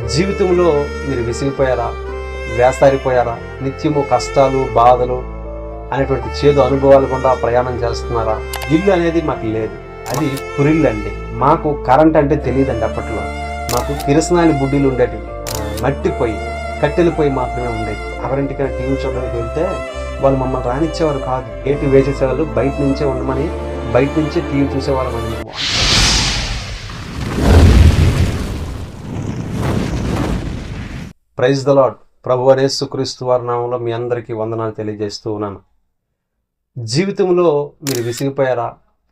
జీవితంలో మీరు విసిగిపోయారా? వేస్తారిపోయారా? నిత్యము కష్టాలు బాధలు అనేటువంటి చేదు అనుభవాలు కూడా ప్రయాణం చేస్తున్నారా? ఇల్లు అనేది మాకు లేదు. అది పురిల్లు అండి మాకు కరెంట్ అంటే తెలియదండి అప్పట్లో. మాకు కిరసనాయిల బుడ్డీలు ఉండేటివి. మట్టి పొయ్యి కట్టెల పొయ్యి మాత్రమే ఉండేది. ఎవరింటికైనా టీవీ చూడడానికి వెళ్తే వాళ్ళు మమ్మల్ని రానిచ్చేవారు కాదు. ఏటి వేసేసేవాళ్ళు బయట నుంచే ఉండమని బయట నుంచే టీవీ చూసేవాళ్ళం మేము. ప్రైజ్ ద లాడ్ ప్రభు అనేసు క్రీస్తు వారి నామంలో మీ అందరికీ వందనాలు తెలియజేస్తూ ఉన్నాను. జీవితంలో మీరు విసిగిపోయారా?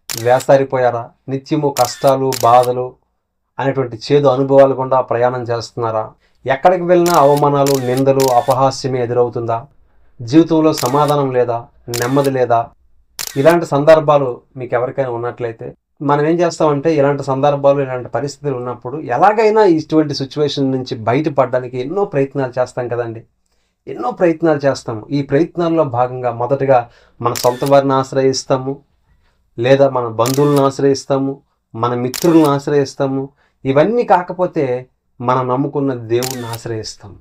వేసారిపోయారా? నిత్యము కష్టాలు బాధలు అనేటువంటి చేదు అనుభవాలు గుండా ప్రయాణం చేస్తున్నారా? ఎక్కడికి వెళ్ళినా అవమానాలు నిందలు అపహాస్యమే ఎదురవుతుందా? జీవితంలో సమాధానం లేదా? నెమ్మది లేదా? ఇలాంటి సందర్భాలు మీకు ఎవరికైనా ఉన్నట్లయితే మనం ఏం చేస్తామంటే ఇలాంటి సందర్భాలు ఇలాంటి పరిస్థితులు ఉన్నప్పుడు ఎలాగైనా ఇటువంటి సిచ్యువేషన్ నుంచి బయటపడడానికి ఎన్నో ప్రయత్నాలు చేస్తాం కదండి. ఎన్నో ప్రయత్నాలు చేస్తాము. ఈ ప్రయత్నాల్లో భాగంగా మొదటగా మన సొంత వారిని ఆశ్రయిస్తాము లేదా మన బంధువులను ఆశ్రయిస్తాము మన మిత్రులను ఆశ్రయిస్తాము. ఇవన్నీ కాకపోతే మనం నమ్ముకున్న దేవుణ్ణి ఆశ్రయిస్తాము.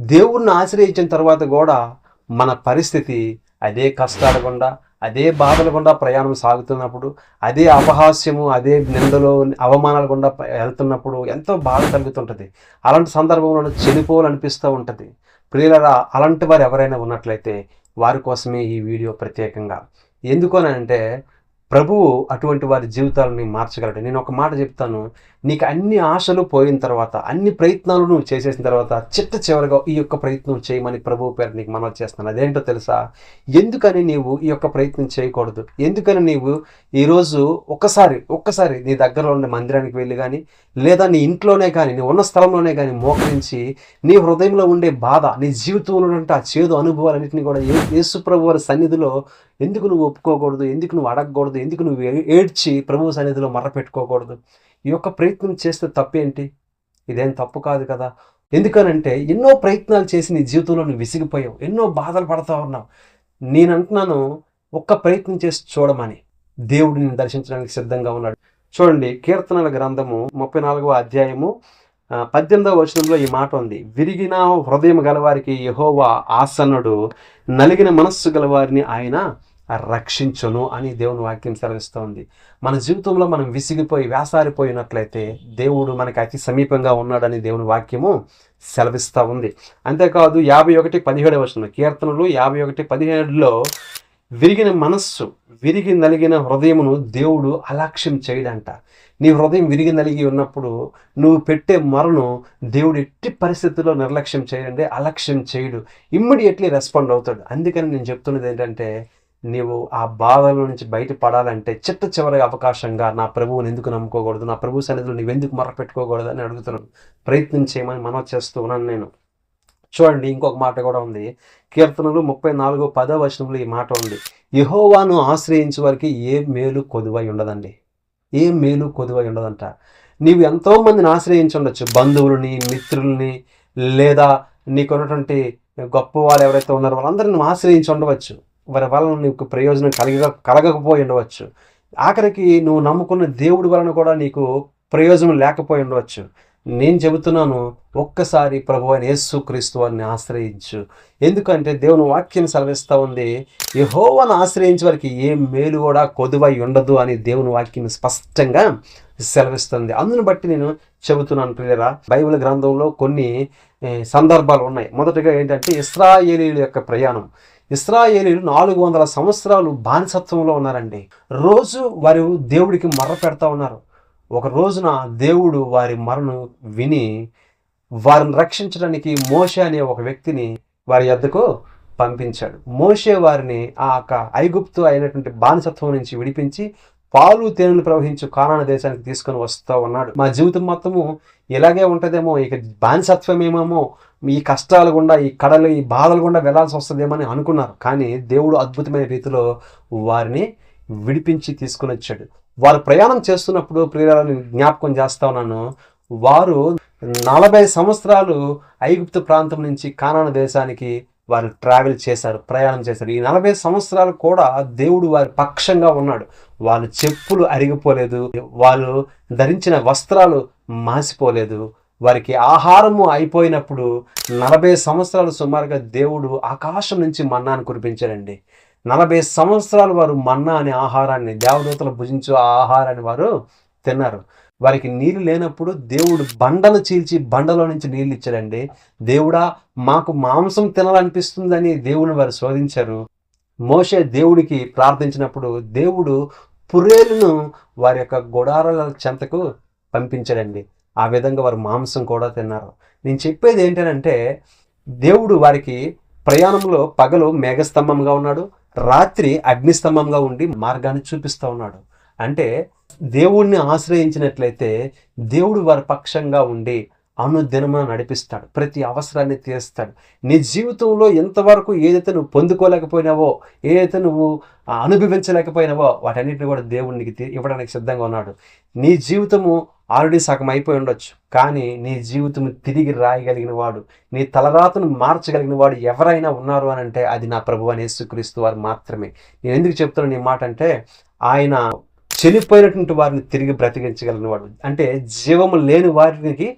దేవుణ్ణి ఆశ్రయించిన తర్వాత కూడా మన పరిస్థితి అదే కష్టాలకుండా అదే బాధలు గుండా ప్రయాణం సాగుతున్నప్పుడు అదే అపహాస్యము అదే నిందలో అవమానాల గుండా వెళ్తున్నప్పుడు ఎంతో బాధ కలుగుతుంటుంది. అలాంటి సందర్భంలో చనిపోవాలనిపిస్తూ ఉంటుంది. ప్రియులరా అలాంటి వారు ఎవరైనా ఉన్నట్లయితే వారి కోసమే ఈ వీడియో ప్రత్యేకంగా. ఎందుకనంటే ప్రభువు అటువంటి వారి జీవితాలని మార్చగలడు. నేను ఒక మాట చెప్తాను. నీకు అన్ని ఆశలు పోయిన తర్వాత అన్ని ప్రయత్నాలు నువ్వు చేసేసిన తర్వాత చిట్ట చివరిగా ఈ యొక్క ప్రయత్నం చేయమని ప్రభువు పేరు నీకు మనవి చేస్తాను అదేంటో తెలుసా? ఎందుకని నీవు ఈ యొక్క ప్రయత్నం చేయకూడదు? ఎందుకని నీవు ఈరోజు ఒక్కసారి ఒక్కసారి నీ దగ్గరలో ఉండే మందిరానికి వెళ్ళి కానీ లేదా నీ ఇంట్లోనే కానీ నీ ఉన్న స్థలంలోనే కానీ మోకరించి నీ హృదయంలో ఉండే బాధ నీ జీవితంలో ఉంటే ఆ చేదు అనుభవాలన్నింటినీ కూడా ఏ యేసు ప్రభు వారి సన్నిధిలో ఎందుకు నువ్వు ఒప్పుకోకూడదు? ఎందుకు నువ్వు అడగకూడదు? ఎందుకు నువ్వు ఏడ్చి ప్రభు సన్నిధిలో మర్ర పెట్టుకోకూడదు ఈ యొక్క ప్రయత్నం చేస్తే తప్పేంటి? ఇదేం తప్పు కాదు కదా. ఎందుకనంటే ఎన్నో ప్రయత్నాలు చేసి నీ జీవితంలో నువ్వు విసిగిపోయావు. ఎన్నో బాధలు పడతా ఉన్నావు. నేను అంటున్నాను ఒక్క ప్రయత్నం చేసి చూడమని. దేవుడిని దర్శించడానికి సిద్ధంగా ఉన్నాడు. చూడండి కీర్తనల గ్రంథము ముప్పై నాలుగవ అధ్యాయము పద్దెనిమిదవ వచనంలో ఈ మాట ఉంది. విరిగిన హృదయం గలవారికి యహోవా ఆసన్నుడు నలిగిన మనస్సు గలవారిని ఆయన రక్షించును అని దేవుని వాక్యం సెలవిస్తోంది. మన జీవితంలో మనం విసిగిపోయి వేసారిపోయినట్లయితే దేవుడు మనకి అతి సమీపంగా ఉన్నాడని దేవుని వాక్యము సెలవిస్తూ ఉంది. అంతేకాదు యాభై ఒకటి పదిహేడు వచనం కీర్తనలు యాభై ఒకటి పదిహేడులో విరిగిన మనస్సు విరిగి నలిగిన హృదయమును దేవుడు అలక్ష్యం చేయడంట. నీ హృదయం విరిగి నలిగి ఉన్నప్పుడు నువ్వు పెట్టే మొరను దేవుడు ఎట్టి పరిస్థితుల్లో నిర్లక్ష్యం చేయండి అలక్ష్యం చేయడు. ఇమ్మీడియట్లీ రెస్పాండ్ అవుతాడు. అందుకని నేను చెప్తున్నది ఏంటంటే నీవు ఆ బాధల నుంచి బయటపడాలంటే చిట్ట చివరి అవకాశంగా నా ప్రభువుని ఎందుకు నమ్ముకోకూడదు? నా ప్రభు సన్నిధిలో నీవెందుకు మొరపెట్టుకోకూడదు అని అడుగుతున్నాను ప్రయత్నం చేయమని మనం చేస్తూ ఉన్నాను నేను. చూడండి ఇంకొక మాట కూడా ఉంది. కీర్తనలు ముప్పై నాలుగు పదో వచనంలో ఈ మాట ఉంది. యహోవాను ఆశ్రయించే వారికి ఏ మేలు కొదువై ఉండదండి. ఏ మేలు కొదువై ఉండదంట. నీవు ఎంతోమందిని ఆశ్రయించి ఉండొచ్చు. బంధువులని మిత్రుల్ని లేదా నీకున్నటువంటి గొప్ప వాళ్ళు ఎవరైతే ఉన్నారో వాళ్ళందరిని ఆశ్రయించి ఉండవచ్చు. వారి వలన నీకు ప్రయోజనం కలిగ కలగకపోయి ఉండవచ్చు. ఆఖరికి నువ్వు నమ్ముకున్న దేవుడి వలన కూడా నీకు ప్రయోజనం లేకపోయి ఉండవచ్చు. నేను చెబుతున్నాను ఒక్కసారి ప్రభు అని యేసు క్రీస్తు అని ఆశ్రయించు. ఎందుకంటే దేవుని వాక్యం సెలవిస్తూ ఉంది యహోవను ఆశ్రయించే వారికి ఏ మేలు కూడా కొదువై ఉండదు అని దేవుని వాక్యం స్పష్టంగా సెలవిస్తుంది. అందుని బట్టి నేను చెబుతున్నాను ప్రియరా బైబిల్ గ్రంథంలో కొన్ని సందర్భాలు ఉన్నాయి. మొదటగా ఏంటంటే ఇస్రాయేలీల యొక్క ప్రయాణం. ఇస్రాయేలీలు నాలుగు వందల సంవత్సరాలు బానిసత్వంలో ఉన్నారండి. రోజు వారు దేవుడికి మర్ర పెడతా ఉన్నారు. ఒక రోజున దేవుడు వారి మరను విని వారిని రక్షించడానికి మోషే అనే ఒక వ్యక్తిని వారి యొద్దకు పంపించాడు. మోషే వారిని ఆ యొక్క ఐగుప్తు అయినటువంటి బానిసత్వం నుంచి విడిపించి పాలు తేనెలు ప్రవహించు కానాన దేశానికి తీసుకొని వస్తూ ఉన్నాడు. మా జీవితం మొత్తము ఇలాగే ఉంటుందేమో ఇక బానిసత్వమేమో ఈ కష్టాలు గుండా ఈ కడలు ఈ బాధలు గుండా వెళ్ళాల్సి వస్తుందేమని అనుకున్నారు. కానీ దేవుడు అద్భుతమైన రీతిలో వారిని విడిపించి తీసుకుని వచ్చాడు. వారు ప్రయాణం చేస్తున్నప్పుడు ప్రియులను జ్ఞాపకం చేస్తా ఉన్నాను. వారు నలభై సంవత్సరాలు ఐగుప్తు ప్రాంతం నుంచి కానాన దేశానికి వారు ట్రావెల్ చేశారు ప్రయాణం చేశారు. ఈ నలభై సంవత్సరాలు కూడా దేవుడు వారి పక్షంగా ఉన్నాడు. వాళ్ళ చెప్పులు అరిగిపోలేదు వాళ్ళు ధరించిన వస్త్రాలు మాసిపోలేదు. వారికి ఆహారము అయిపోయినప్పుడు నలభై సంవత్సరాలు సుమారుగా దేవుడు ఆకాశం నుంచి మన్నాను కురిపించాడండి. నలభై సంవత్సరాలు వారు మన్నా అనే ఆహారాన్ని దేవదూతలు భుజించు ఆ ఆహారాన్ని వారు తిన్నారు. వారికి నీళ్ళు లేనప్పుడు దేవుడు బండలు చీల్చి బండలో నుంచి నీళ్ళు ఇచ్చాడండి. దేవుడా మాకు మాంసం తినాలనిపిస్తుందని దేవుని వారు శోధించారు. మోషే దేవుడికి ప్రార్థించినప్పుడు దేవుడు పురేలను వారి యొక్క గుడారాల చెంతకు పంపించాడండి. ఆ విధంగా వారు మాంసం కూడా తిన్నారు. నేను చెప్పేది ఏంటంటే దేవుడు వారికి ప్రయాణంలో పగలు మేఘస్తంభంగా ఉన్నాడు రాత్రి అగ్నిస్తంభంగా ఉండి మార్గాన్ని చూపిస్తూ ఉన్నాడు. అంటే దేవుణ్ణి ఆశ్రయించినట్లయితే దేవుడు వారి పక్షంగా ఉండి అనుదినమున నడిపిస్తాడు. ప్రతి అవసరాన్ని తీరుస్తాడు. నీ జీవితంలో ఎంతవరకు ఏదైతే నువ్వు పొందుకోలేకపోయినావో ఏదైతే నువ్వు అనుభవించలేకపోయినావో వాటన్నిటిని కూడా దేవుడికి తీ- ఇవ్వడానికి సిద్ధంగా ఉన్నాడు. నీ జీవితము ఆల్రెడీ సగం అయిపోయి ఉండొచ్చు. కానీ నీ జీవితం తిరిగి రాయగలిగిన వాడు నీ తలరాతను మార్చగలిగిన వాడు ఎవరైనా ఉన్నారు అని అంటే అది నా ప్రభు అని యేసుక్రీస్తు వారు మాత్రమే. నేను ఎందుకు చెప్తున్నాను ఈ మాట అంటే ఆయన చనిపోయినటువంటి వారిని తిరిగి బ్రతికించగలిగిన వాడు. అంటే జీవము లేని వారికి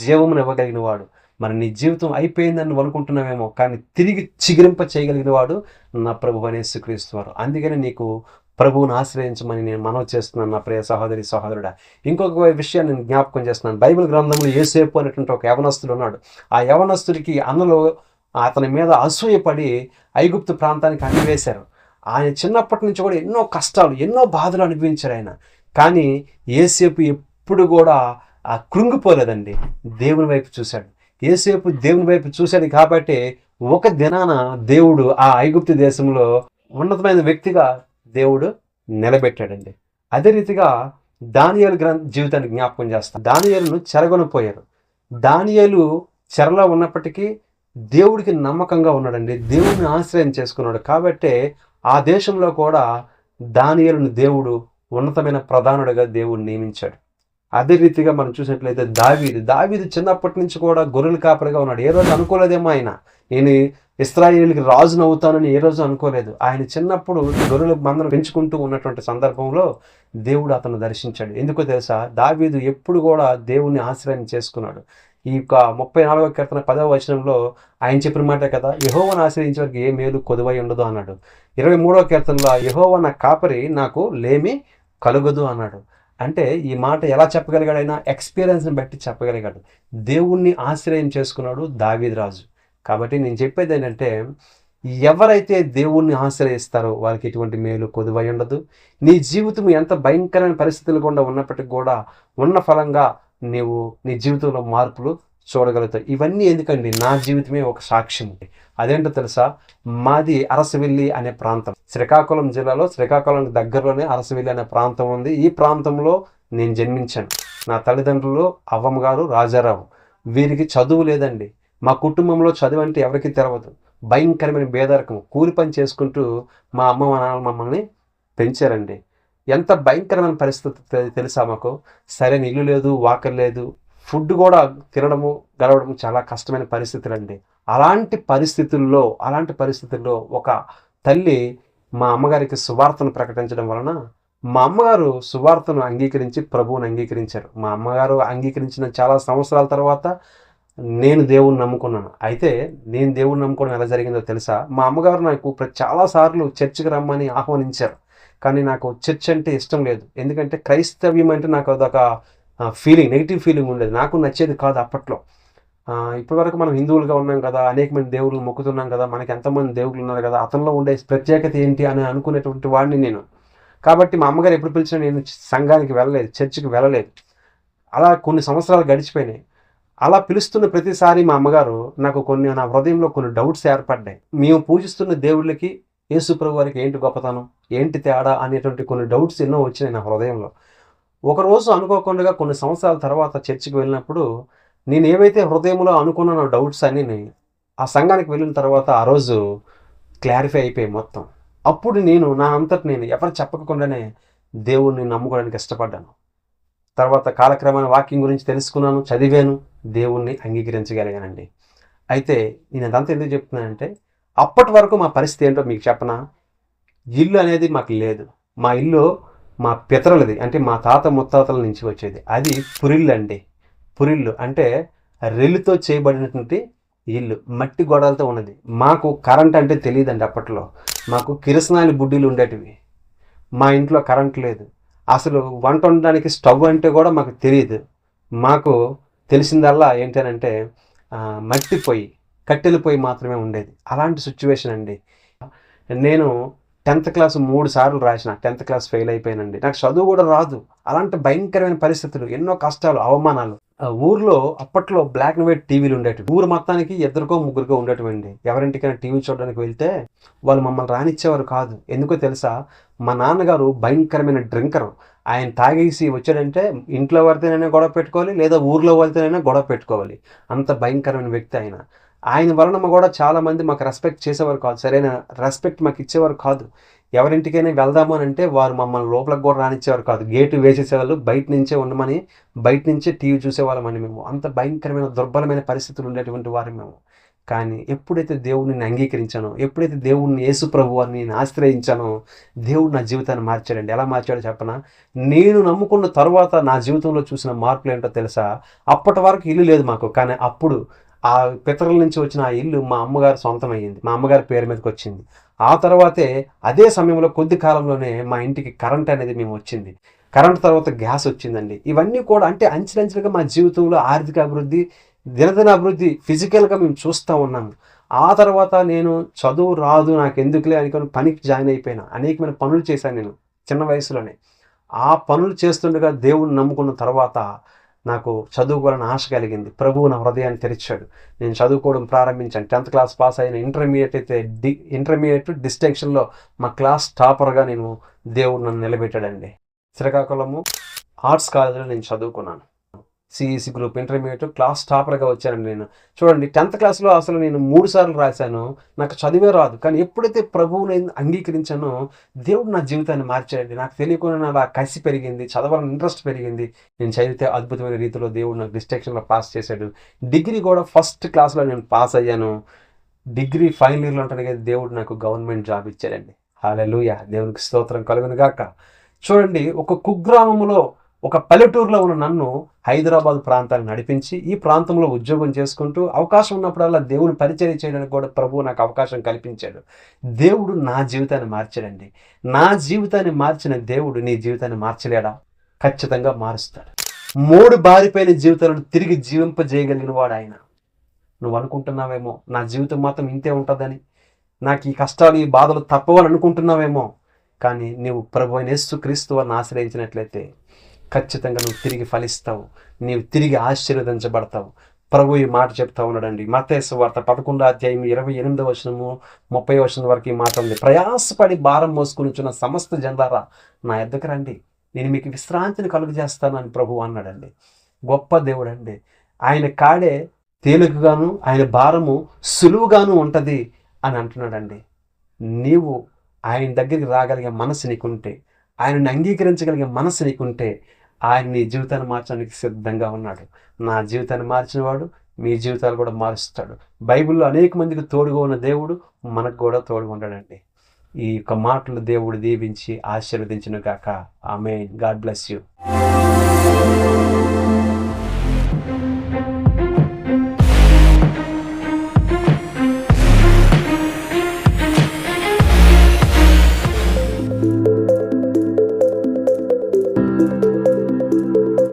జీవమును ఇవ్వగలిగిన వాడు. మన నీ జీవితం అయిపోయిందని అనుకుంటున్నామేమో కానీ తిరిగి చిగిరింప చేయగలిగిన వాడు నా ప్రభు అనే స్వీకరిస్తున్నారు అందుకని నీకు ప్రభువుని ఆశ్రయించమని నేను మనవి చేస్తున్నాను నా ప్రియ సహోదరి సహోదరుడా. ఇంకొక విషయాన్ని నేను జ్ఞాపకం చేస్తున్నాను. బైబిల్ గ్రంథంలో ఏసేపు అనేటువంటి ఒక యవనస్తుడు ఉన్నాడు. ఆ యవనస్తుడికి అన్నలో అతని మీద అసూయపడి ఐగుప్తు ప్రాంతానికి అన్నివేశారు ఆయన చిన్నప్పటి నుంచి కూడా ఎన్నో కష్టాలు ఎన్నో బాధలు అనుభవించారు ఆయన. కానీ ఏసేపు ఎప్పుడు కూడా ఆ కృంగిపోలేదండి. దేవుని వైపు చూశాడు. ఏసేపు దేవుని వైపు చూశాడు కాబట్టి ఒక దినాన దేవుడు ఆ ఐగుప్తి దేశంలో ఉన్నతమైన వ్యక్తిగా దేవుడు నిలబెట్టాడండి. అదే రీతిగా దానియాలు గ్రంథ జీవితాన్ని జ్ఞాపకం చేస్తాం దానియాలను చెరగొనిపోయారు. దానియాలు చెరలో ఉన్నప్పటికీ దేవుడికి నమ్మకంగా ఉన్నాడండి. దేవుడిని ఆశ్రయం చేసుకున్నాడు. కాబట్టే ఆ దేశంలో కూడా దానియలను దేవుడు ఉన్నతమైన ప్రధానుడిగా దేవుడు నియమించాడు. అదే రీతిగా మనం చూసినట్లయితే దావీదు. దావీదు చిన్నప్పటి నుంచి కూడా గొర్రెలు కాపరిగా ఉన్నాడు. ఏ రోజు అనుకోలేదేమో ఆయన. నేను ఇస్రాయేల్కి రాజును అవుతానని ఏ రోజు అనుకోలేదు. ఆయన చిన్నప్పుడు గొర్రెల మందను పెంచుకుంటూ ఉన్నటువంటి సందర్భంలో దేవుడు అతను దర్శించాడు. ఎందుకో తెలుసా? దావీదు ఎప్పుడు కూడా దేవుణ్ణి ఆశ్రయం చేసుకున్నాడు. ఈ యొక్క ముప్పై నాలుగవ కీర్తన పదవ వచనంలో ఆయన చెప్పిన మాటే కదా యహోవను ఆశ్రయించే వారికి ఏ మేలు కొదువై ఉండదు అన్నాడు. ఇరవై మూడవ కీర్తనలో యహోవ నా కాపరి నాకు లేమి కలుగదు అన్నాడు. అంటే ఈ మాట ఎలా చెప్పగలిగాడు ఆయన ఎక్స్పీరియన్స్ని బట్టి చెప్పగలిగాడు. దేవుణ్ణి ఆశ్రయం చేసుకున్నాడు దావీద్ రాజు. కాబట్టి నేను చెప్పేది ఏంటంటే ఎవరైతే దేవుణ్ణి ఆశ్రయిస్తారో వారికి ఎటువంటి మేలు కొదువై ఉండదు. నీ జీవితం ఎంత భయంకరమైన పరిస్థితులు కూడా ఉన్నప్పటికీ కూడా ఉన్న ఫలంగా నీవు నీ జీవితంలో మార్పులు చూడగలుగుతావు. ఇవన్నీ ఎందుకండి? నా జీవితమే ఒక సాక్ష్యం. అదేంటో తెలుసా? మాది అరసవెల్లి అనే ప్రాంతం. శ్రీకాకుళం జిల్లాలో శ్రీకాకుళం దగ్గరలోనే అరసవెల్లి అనే ప్రాంతం ఉంది. ఈ ప్రాంతంలో నేను జన్మించాను. నా తల్లిదండ్రులు అవ్వమ్మ గారు రాజారావు. వీరికి చదువు లేదండి. మా కుటుంబంలో చదువు అంటే ఎవరికి తెలవదు. భయంకరమైన బేదరకం. కూలి పని చేసుకుంటూ మా అమ్మ మా నాన్న మమ్మల్ని పెంచారండి. ఎంత భయంకరమైన పరిస్థితి తెలుసా మాకు? సరైన ఇల్లు లేదు వాకర్ లేదు ఫుడ్ కూడా తినడము గడవడము చాలా కష్టమైన పరిస్థితులు అండి అలాంటి పరిస్థితుల్లో అలాంటి పరిస్థితుల్లో ఒక తల్లి మా అమ్మగారికి సువార్తను ప్రకటించడం వలన మా అమ్మగారు సువార్తను అంగీకరించి ప్రభువుని అంగీకరించారు. మా అమ్మగారు అంగీకరించిన చాలా సంవత్సరాల తర్వాత నేను దేవుణ్ణి నమ్ముకున్నాను. అయితే నేను దేవుణ్ణి నమ్ముకోవడం ఎలా జరిగిందో తెలుసా? మా అమ్మగారు నాకు చాలాసార్లు చర్చికి రమ్మని ఆహ్వానించారు. కానీ నాకు చర్చ్ అంటే ఇష్టం లేదు. ఎందుకంటే క్రైస్తవ్యం అంటే నాకు అదొక ఫీలింగ్ నెగిటివ్ ఫీలింగ్ ఉండేది. నాకు నచ్చేది కాదు అప్పట్లో. ఇప్పటివరకు మనం హిందువులుగా ఉన్నాం కదా అనేక మంది దేవుళ్ళు మొక్కుతున్నాం కదా మనకి ఎంతమంది దేవుళ్ళు ఉన్నారు కదా అతనిలో ఉండే ప్రత్యేకత ఏంటి అని అనుకునేటువంటి వాడిని నేను. కాబట్టి మా అమ్మగారు ఎప్పుడు పిలిచినా నేను సంఘానికి వెళ్ళలేదు చర్చికి వెళ్ళలేదు. అలా కొన్ని సంవత్సరాలు గడిచిపోయినాయి. అలా పిలుస్తున్న ప్రతిసారి మా అమ్మగారు నాకు కొన్ని నా హృదయంలో కొన్ని డౌట్స్ ఏర్పడ్డాయి. మేము పూజిస్తున్న దేవుళ్ళకి యేసుప్రభు వారికి ఏంటి గొప్పతనం? ఏంటి తేడా అనేటువంటి కొన్ని డౌట్స్ ఎన్నో వచ్చినాయి నా హృదయంలో. ఒకరోజు అనుకోకుండా కొన్ని సంవత్సరాల తర్వాత చర్చికి వెళ్ళినప్పుడు నేను ఏవైతే హృదయంలో అనుకున్న డౌట్స్ అన్నీ ఆ సంఘానికి వెళ్ళిన తర్వాత ఆ రోజు క్లారిఫై అయిపోయి మొత్తం. అప్పుడు నేను నా అంతటి నేను ఎవరు చెప్పకుండానే దేవుణ్ణి నమ్ముకోవడానికి ఇష్టపడ్డాను. తర్వాత కాలక్రమాన వాకింగ్ గురించి తెలుసుకున్నాను చదివాను దేవుణ్ణి అంగీకరించగలిగానండి. అయితే నేను అదంతా ఎందుకు చెప్తున్నానంటే అప్పటి వరకు మా పరిస్థితి ఏంటో మీకు చెప్పనా? ఇల్లు అనేది మాకు లేదు. మా ఇల్లు మా పితరులది. అంటే మా తాత ముత్తాతల నుంచి వచ్చేది. అది పురిల్లు అండి. పురిళ్ళు అంటే రెల్లుతో చేయబడినటువంటి ఇల్లు. మట్టి గోడలతో ఉన్నది. మాకు కరెంట్ అంటే తెలియదండి అప్పట్లో. మాకు కిరసనాయిలు బుడ్డీలు ఉండేటివి. మా ఇంట్లో కరెంట్ లేదు. అసలు వంట వండడానికి స్టవ్ అంటే కూడా మాకు తెలియదు. మాకు తెలిసిందల్లా ఏంటనంటే మట్టి పొయ్యి. కట్టెల పొయ్యి మాత్రమే ఉండేది. అలాంటి సిచ్యువేషన్ అండి. నేను టెన్త్ క్లాస్ మూడు సార్లు రాసిన టెన్త్ క్లాస్ ఫెయిల్ అయిపోయానండి. నాకు చదువు కూడా రాదు. అలాంటి భయంకరమైన పరిస్థితులు ఎన్నో కష్టాలు అవమానాలు. ఊర్లో అప్పట్లో బ్లాక్ అండ్ వైట్ టీవీలు ఉండేవి ఊరు మొత్తానికి ఇద్దరికో ముగ్గురికో ఉండేటివండి. ఎవరింటికైనా టీవీ చూడడానికి వెళ్తే వాళ్ళు మమ్మల్ని రానిచ్చేవారు కాదు. ఎందుకో తెలుసా? మా నాన్నగారు భయంకరమైన డ్రింకరు ఆయన తాగేసి వచ్చాడంటే ఇంట్లో వారితేనైనా గొడవ పెట్టుకోవాలి లేదా ఊర్లో వాళ్ళతోనైనా గొడవ పెట్టుకోవాలి. అంత భయంకరమైన వ్యక్తి ఆయన. ఆయన వలన కూడా చాలా మంది మాకు రెస్పెక్ట్ చేసేవారు కాదు. సరైన రెస్పెక్ట్ మాకు ఇచ్చేవారు కాదు. ఎవరింటికైనా వెళ్దాము అని అంటే వారు మమ్మల్ని లోపలికి కూడా రానిచ్చేవారు కాదు. గేటు వేసేసేవాళ్ళు బయట నుంచే ఉండమని బయట నుంచే టీవీ చూసేవాళ్ళమని మేము. అంత భయంకరమైన దుర్బలమైన పరిస్థితులు ఉండేటువంటి వారు మేము. కానీ ఎప్పుడైతే దేవుడిని నేను అంగీకరించానో ఎప్పుడైతే దేవుడిని యేసు ప్రభు అని నేను ఆశ్రయించానో దేవుడు నా జీవితాన్ని మార్చాడండి. ఎలా మార్చాడో చెప్పనా? నేను నమ్ముకున్న తర్వాత నా జీవితంలో చూసిన మార్పులు ఏంటో తెలుసా? అప్పటి వరకు ఇల్లు లేదు మాకు. కానీ అప్పుడు ఆ పితరుల నుంచి వచ్చిన ఆ ఇల్లు మా అమ్మగారు సొంతమయ్యింది. మా అమ్మగారి పేరు మీదకి వచ్చింది. ఆ తర్వాతే అదే సమయంలో కొద్ది కాలంలోనే మా ఇంటికి కరెంట్ అనేది మేము వచ్చింది. కరెంట్ తర్వాత గ్యాస్ వచ్చిందండి. ఇవన్నీ కూడా అంటే అంచెలంచెలుగా మా జీవితంలో ఆర్థిక అభివృద్ధి దినదిన అభివృద్ధి ఫిజికల్గా మేము చూస్తూ ఉన్నాము. ఆ తర్వాత నేను చదువు రాదు నాకు ఎందుకులే అనుకుని పనికి జాయిన్ అయిపోయినా. అనేకమైన పనులు చేశాను నేను చిన్న వయసులోనే. ఆ పనులు చేస్తుండగా దేవుడిని నమ్ముకున్న తర్వాత నాకు చదువుకోవాలని ఆశ కలిగింది. ప్రభువు నా హృదయాన్ని తెరిచాడు. నేను చదువుకోవడం ప్రారంభించాను. టెన్త్ క్లాస్ పాస్ అయిన ఇంటర్మీడియట్ అయితే డి ఇంటర్మీడియట్ డిస్టింక్షన్లో మా క్లాస్ టాపర్గా నేను దేవుడు నన్ను నిలబెట్టాడండి. శ్రీకాకుళము ఆర్ట్స్ కాలేజీలో నేను చదువుకున్నాను. సిఈసి గ్రూప్ ఇంటర్మీడియట్ క్లాస్ టాపర్గా వచ్చానండి నేను. చూడండి టెన్త్ క్లాస్లో అసలు నేను మూడు సార్లు రాశాను. నాకు చదివే రాదు. కానీ ఎప్పుడైతే ప్రభువు అంగీకరించానో దేవుడు నా జీవితాన్ని మార్చాడండి. నాకు తెలియకుండా నా కసి పెరిగింది చదవాలని ఇంట్రెస్ట్ పెరిగింది. నేను చదివితే అద్భుతమైన రీతిలో దేవుడు నాకు డిస్ట్రక్షన్లో పాస్ చేశాడు. డిగ్రీ కూడా ఫస్ట్ క్లాస్లో నేను పాస్ అయ్యాను. డిగ్రీ ఫైనల్ ఇయర్లో ఉంటాను కదా దేవుడు నాకు గవర్నమెంట్ జాబ్ ఇచ్చాడండి. హాలూయ దేవునికి స్తోత్రం కలుగును గాక. చూడండి ఒక కుగ్రామంలో ఒక పల్లెటూరులో ఉన్న నన్ను హైదరాబాద్ ప్రాంతాన్ని నడిపించి ఈ ప్రాంతంలో ఉద్యోగం చేసుకుంటూ అవకాశం ఉన్నప్పుడల్లా దేవుని పరిచయం చేయడానికి కూడా ప్రభువు నాకు అవకాశం కల్పించాడు. దేవుడు నా జీవితాన్ని మార్చాడండి. నా జీవితాన్ని మార్చిన దేవుడు నీ జీవితాన్ని మార్చలేడా? ఖచ్చితంగా మారుస్తాడు. మూడు బారిపోయిన జీవితాలను తిరిగి జీవింపజేయగలిగిన వాడు ఆయన. నువ్వు అనుకుంటున్నావేమో నా జీవితం మాత్రం ఇంతే ఉంటుందని. నాకు ఈ కష్టాలు ఈ బాధలు తప్పవని అనుకుంటున్నావేమో. కానీ నీవు ప్రభు అయిన యేసు క్రీస్తు వారిని ఆశ్రయించినట్లయితే ఖచ్చితంగా నువ్వు తిరిగి ఫలిస్తావు. నీవు తిరిగి ఆశీర్వదించబడతావు. ప్రభు ఈ మాట చెప్తా ఉన్నాడండి. మతేసు వార్త పదకొండో అధ్యాయం ఇరవై ఎనిమిదో వచనము ముప్పై వచనం వరకు ఈ మాట ఉంది. ప్రయాసపడి భారం మోసుకుని సమస్త జనారా నా ఎద్దకు రండి. నేను మీకు విశ్రాంతిని కలుగు చేస్తానని ప్రభు అన్నాడండి. గొప్ప దేవుడు అండి ఆయన కాడే తేలికగాను ఆయన భారము సులువుగాను ఉంటుంది అని అంటున్నాడండి. నీవు ఆయన దగ్గరికి రాగలిగే మనసు నీకుంటే ఆయనను అంగీకరించగలిగే మనసు నీకుంటే ఆయన నీ జీవితాన్ని మార్చడానికి సిద్ధంగా ఉన్నాడు. నా జీవితాన్ని మార్చినవాడు మీ జీవితాలు కూడా మారుస్తాడు. బైబిల్లో అనేక మందికి తోడుగా ఉన్న దేవుడు మనకు కూడా తోడుగా ఉంటాడండి ఈ యొక్క మాటలు దేవుడు దీవించి ఆశీర్వదించిన గాక ఆమె గాడ్ బ్లెస్ యూ.